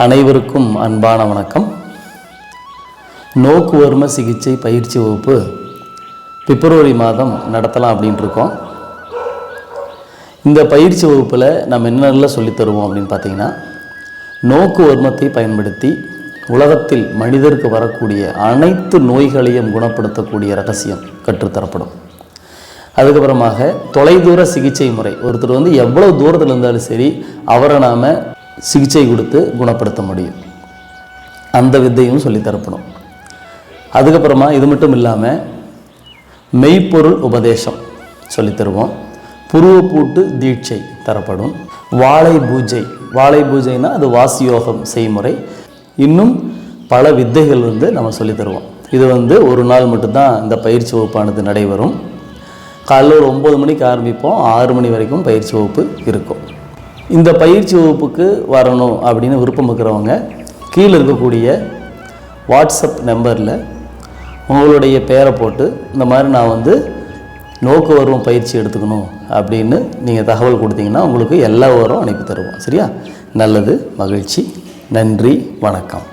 அனைவருக்கும் அன்பான வணக்கம். நோக்குவர்ம சிகிச்சை பயிற்சி வகுப்பு பிப்ரவரி மாதம் நடத்தலாம் அப்படின்ட்டு இருக்கோம் இந்த பயிற்சி வகுப்பில் நம்ம என்னென்னலாம் சொல்லித் தருவோம் அப்படின்னு பார்த்தீங்கன்னா நோக்கு வர்மத்தை பயன்படுத்தி உலகத்தில் மனிதருக்கு வரக்கூடிய அனைத்து நோய்களையும் குணப்படுத்தக்கூடிய ரகசியம் கற்றுத்தரப்படும். அதுக்கப்புறமாக தொலைதூர சிகிச்சை முறை. ஒருத்தர் வந்து எவ்வளோ தூரத்தில் இருந்தாலும் சரி அவரை நாம் சிகிச்சை கொடுத்து குணப்படுத்த முடியும். அந்த வித்தையும் சொல்லித் தரப்படும். அதுக்கப்புறமா இது மட்டும் இல்லாமல் மெய்ப்பொருள் உபதேசம் சொல்லித்தருவோம் புருவப்பூட்டு தீட்சை தரப்படும். வாழை பூஜை வாழை பூஜைனா அது வாசியோகம் செய்முறை. இன்னும் பல வித்தைகள் வந்து நம்ம சொல்லித் தருவோம். இது வந்து ஒரு நாள் மட்டும்தான் இந்த பயிற்சி வகுப்பானது நடைபெறும். காலையில் ஒரு ஒம்பது மணிக்கு ஆரம்பிப்போம். ஆறு மணி வரைக்கும் பயிற்சி வகுப்பு இருக்கும். இந்த பயிற்சி வகுப்புக்கு வரணும் அப்படின்னு விருப்பம் இருக்கிறவங்க கீழே இருக்கக்கூடிய வாட்ஸ்அப் நம்பரில் உங்களுடைய பேரை போட்டு இந்த மாதிரி நான் வந்து நோக்கு வரும் பயிற்சி எடுத்துக்கணும் அப்படின்னு நீங்கள் தகவல் கொடுத்தீங்கன்னா உங்களுக்கு எல்லா வரும் அனுப்பி தருவோம். சரியா? நல்லது மகிழ்ச்சி நன்றி வணக்கம்.